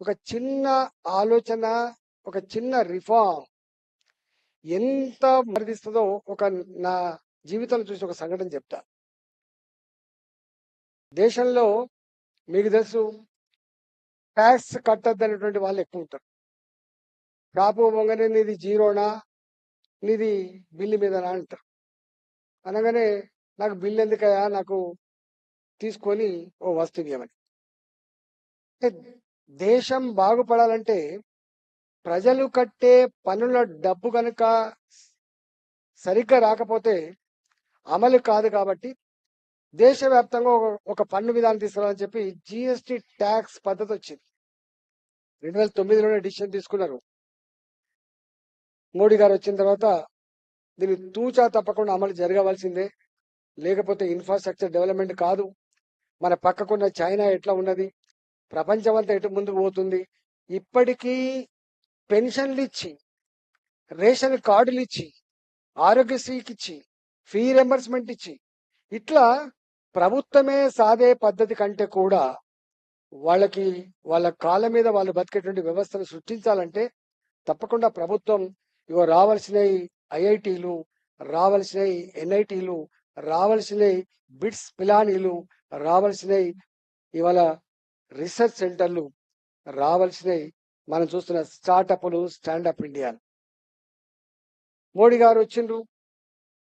ఒక చిన్న ఆలోచన ఒక చిన్న రిఫార్మ్ ఎంత మరిదిస్తుందో ఒక నా జీవితంలో చూసి ఒక సంఘటన చెప్తా. దేశంలో మీకు తెలుసు ట్యాక్స్ కట్టద్దు అనేటువంటి వాళ్ళు ఎక్కువ ఉంటారు. షాపు పొంగనే నీది జీరోనా నీది బిల్లు మీదనా అంటారు. అనగానే నాకు బిల్లు ఎందుకయా నాకు తీసుకొని ఓ వస్తువు ఇవ్వమని. దేశం బాగుపడాలంటే ప్రజలు కట్టే పనుల డబ్బు కనుక సరిగ్గా రాకపోతే అమలు కాదు కాబట్టి దేశవ్యాప్తంగా ఒక ఒక పన్ను విధానం తీసుకురావాలని చెప్పి జిఎస్టి ట్యాక్స్ పద్ధతి వచ్చింది. రెండు వేల తొమ్మిదిలోనే డిసిషన్ తీసుకున్నారు. మోడీ గారు వచ్చిన తర్వాత దీన్ని తూచా తప్పకుండా అమలు జరగవలసిందే. లేకపోతే ఇన్ఫ్రాస్ట్రక్చర్ డెవలప్మెంట్ కాదు. మన పక్కకున్న చైనా ఎట్లా ఉన్నది? ప్రపంచం అంతా ఎటు ముందుకు పోతుంది? ఇప్పటికీ పెన్షన్లు ఇచ్చి రేషన్ కార్డులు ఇచ్చి ఆరోగ్యశ్రీకి ఇచ్చి ఫీ రెంబర్స్మెంట్ ఇచ్చి ఇట్లా ప్రభుత్వమే సాదే పద్ధతి కంటే కూడా వాళ్ళకి వాళ్ళ కాళ్ళ మీద వాళ్ళు బతికేటువంటి వ్యవస్థను సృష్టించాలంటే తప్పకుండా ప్రభుత్వం ఇగో రావాల్సినవి ఐఐటీలు రావాల్సినవి ఎన్ఐటీలు రావాల్సినవి బిట్స్ పిలానీలు రావాల్సినవి ఇవాళ రీసెర్చ్ సెంటర్లు రావాల్సినవి మనం చూస్తున్న స్టార్టప్లు స్టాండప్ ఇండియా. మోడీ గారు వచ్చిండ్రు.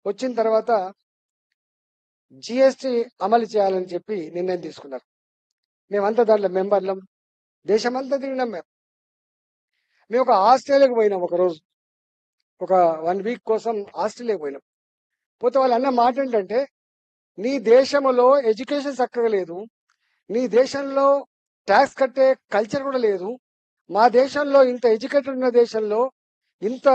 వచ్చిన తర్వాత జిఎస్టి అమలు చేయాలని చెప్పి నిర్ణయం తీసుకున్నారు. మేమంతా దాంట్లో మెంబర్లం. దేశమంతా తిరిగినాం మేము. మేము ఒక ఆస్ట్రేలియాకి పోయినాం ఒక రోజు. ఒక వన్ వీక్ కోసం ఆస్ట్రేలియాకి పోయినాం. పోతే వాళ్ళు అన్న మాట ఏంటంటే నీ దేశంలో ఎడ్యుకేషన్ చక్కగా లేదు. నీ దేశంలో ట్యాక్స్ కట్టే కల్చర్ కూడా లేదు. మా దేశంలో ఇంత ఎడ్యుకేటెడ్ ఉన్న దేశంలో ఇంత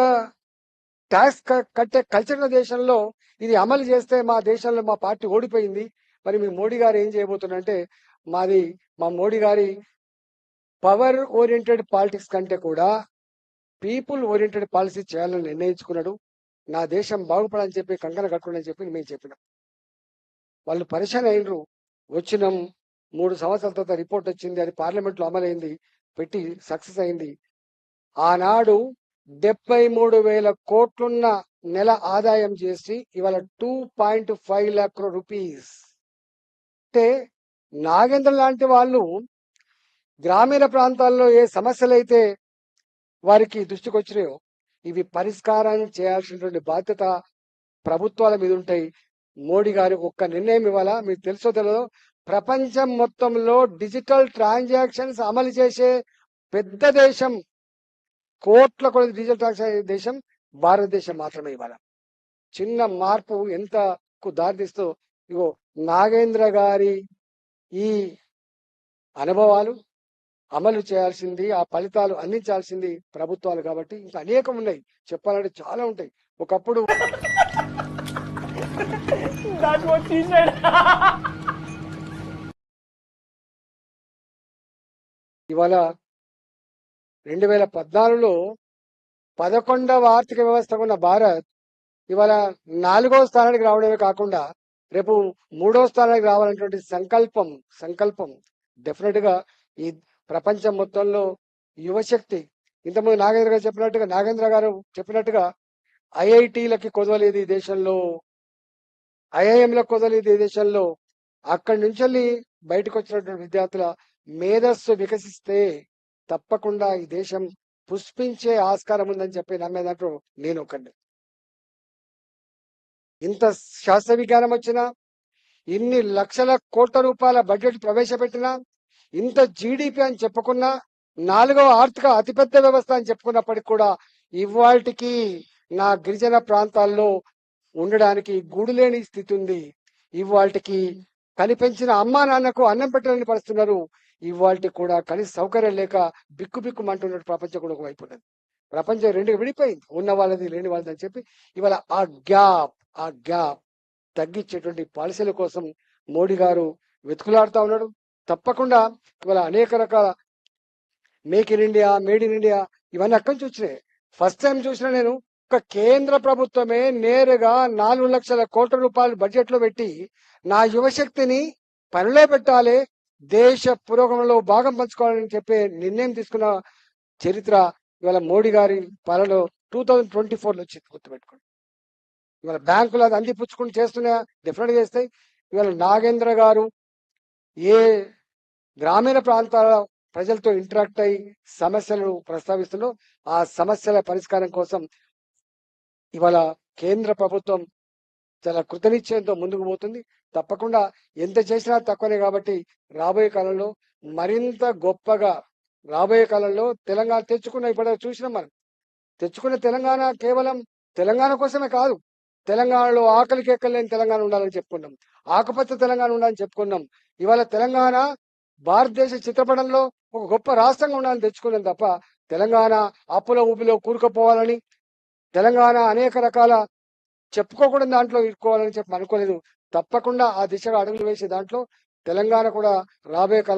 ట్యాక్స్ కట్టే కల్చర్ ఉన్న దేశంలో ఇది అమలు చేస్తే మా దేశంలో మా పార్టీ ఓడిపోయింది. మరి మీ మోడీ గారు ఏం చేయబోతుందంటే మాది మా మోడీ గారి పవర్ ఓరియంటెడ్ పాలిటిక్స్ కంటే కూడా పీపుల్ ఓరియంటెడ్ పాలసీ చేయాలని నిర్ణయించుకున్నాడు. నా దేశం బాగుపడాలని చెప్పి కంకణ కట్టుకోండి చెప్పి మేము చెప్పినాం. వాళ్ళు పరిశాన్ అయినరు. వచ్చినాం మూడు సంవత్సరాల తర్వాత రిపోర్ట్ వచ్చింది అది పార్లమెంట్లో అమలైంది పెట్టి సక్సెస్ అయింది. ఆనాడు డెబ్బై మూడు వేల కోట్లున్న నెల ఆదాయం చేసి ఇవాళ two point five lakh rupees అంటే నాగేంద్ర లాంటి వాళ్ళు గ్రామీణ ప్రాంతాల్లో ఏ సమస్యలు అయితే వారికి దృష్టికి వచ్చినాయో ఇవి పరిష్కారం చేయాల్సినటువంటి బాధ్యత ప్రభుత్వాల మీద ఉంటాయి. మోడీ గారి ఒక్క నిర్ణయం ఇవ్వాలా? మీకు తెలుసో తెలియదో ప్రపంచం మొత్తంలో డిజిటల్ ట్రాన్సాక్షన్స్ అమలు చేసే పెద్ద దేశం. కోట్ల కొద్ది డిజిటల్ ట్రాన్సాక్షన్ దేశం భారతదేశం మాత్రమే ఇవాళ. చిన్న మార్పు ఎంతకు దారితీస్తూ ఇగో నాగేంద్ర గారి ఈ అనుభవాలు అమలు చేయాల్సింది ఆ ఫలితాలు అందించాల్సింది ప్రభుత్వాలు కాబట్టి ఇంకా అనేకం ఉన్నాయి. చెప్పాలంటే చాలా ఉంటాయి. ఒకప్పుడు ఇవాళ రెండు వేల పద్నాలుగులో పదకొండవ ఆర్థిక వ్యవస్థ ఉన్న భారత్ ఇవాళ నాలుగో స్థానానికి రావడమే కాకుండా రేపు మూడో స్థానానికి రావాలనేటువంటి సంకల్పం సంకల్పం డెఫినెట్గా ఈ ప్రపంచం మొత్తంలో యువశక్తి. ఇంతకుముందు నాగేంద్ర గారు చెప్పినట్టుగా నాగేంద్ర గారు చెప్పినట్టుగా ఐఐటీలకి కొదవలేదు ఈ దేశంలో. ఐఐఎంలకు కొదవలేదు ఈ దేశంలో. అక్కడి నుంచి వెళ్ళి బయటకు వచ్చినటువంటి విద్యార్థుల మేధస్సు వికసిస్తే తప్పకుండా ఈ దేశం పుష్పించే ఆస్కారం ఉందని చెప్పి నమ్మేదంటూ నేను ఒకండి ఇంత శాస్త్ర విజ్ఞానం వచ్చినా ఇన్ని లక్షల కోట్ల రూపాయల బడ్జెట్ ప్రవేశపెట్టినా ఇంత జీడిపి అని చెప్పుకున్నా నాలుగవ ఆర్థిక అతిపెద్ద వ్యవస్థ అని చెప్పుకున్నప్పటికి కూడా ఇవాళకి నా గిరిజన ప్రాంతాల్లో ఉండడానికి గుడిలేని స్థితి ఉంది. ఇవాళకి కనిపెంచిన అమ్మా నాన్నకు అన్నం పెట్టలేని పరిస్థితున్నారు. ఇవాళకి కూడా కనీస సౌకర్యం లేక బిక్కు బిక్కుమంటున్నట్టు ప్రపంచం కూడా ఒకవైపు ఉన్నది. ప్రపంచం రెండు విడిపోయింది. ఉన్న వాళ్ళది లేని వాళ్ళది అని చెప్పి ఇవాళ ఆ గ్యాప్ ఆ గ్యాప్ తగ్గించేటువంటి పాలసీల కోసం మోడీ గారు వెతుకులాడుతూ ఉన్నాడు. తప్పకుండా ఇవాళ అనేక రకాల make in India made in India ఇవన్నీ అక్కడి నుంచి వచ్చినాయి. ఫస్ట్ టైం చూసిన నేను ఒక కేంద్ర ప్రభుత్వమే నేరుగా నాలుగు లక్షల కోట్ల రూపాయలు బడ్జెట్లో పెట్టి నా యువశక్తిని పనిలో పెట్టాలి దేశ పురోగమనంలో భాగం పంచుకోవాలని చెప్పే నిర్ణయం తీసుకున్న చరిత్ర ఇవాళ మోడీ గారి పాలనలో టూ థౌజండ్ ట్వంటీ ఫోర్లో వచ్చింది గుర్తుపెట్టుకోండి. ఇవాళ బ్యాంకులు అది అందిపుచ్చుకుని చేస్తున్నా డిఫరెంట్ చేస్తాయి. ఇవాళ నాగేంద్ర గారు ఏ గ్రామీణ ప్రాంతాల ప్రజలతో ఇంటరాక్ట్ అయ్యి సమస్యలను ప్రస్తావిస్తున్నో ఆ సమస్యల పరిష్కారం కోసం ఇవాళ కేంద్ర ప్రభుత్వం చాలా కృతనిశ్చయంతో ముందుకు పోతుంది. తప్పకుండా ఎంత చేసినా తక్కువనే కాబట్టి రాబోయే కాలంలో మరింత గొప్పగా రాబోయే కాలంలో తెలంగాణ తెచ్చుకున్న ఇప్పుడు చూసినాం మనం. తెచ్చుకున్న తెలంగాణ కేవలం తెలంగాణ కోసమే కాదు తెలంగాణలో ఆకలికి ఎక్కలేని తెలంగాణ ఉండాలని చెప్పుకున్నాం. ఆకుపచ్చ తెలంగాణ ఉండాలని చెప్పుకున్నాం. ఇవాళ తెలంగాణ భారతదేశ చిత్రపటంలో ఒక గొప్ప రాష్ట్రంగా ఉండాలని తెచ్చుకున్నాం తప్ప తెలంగాణ అప్పుల ఊపిలో కూరుకుపోవాలని తెలంగాణ అనేక రకాల చెప్పుకోకూడని దాంట్లో ఇరుక్కోవాలని చెప్పి అనుకోలేదు. తప్పకుండా ఆ దిశగా అడుగులు వేసే దాంట్లో తెలంగాణ కూడా రాబోయే కాలం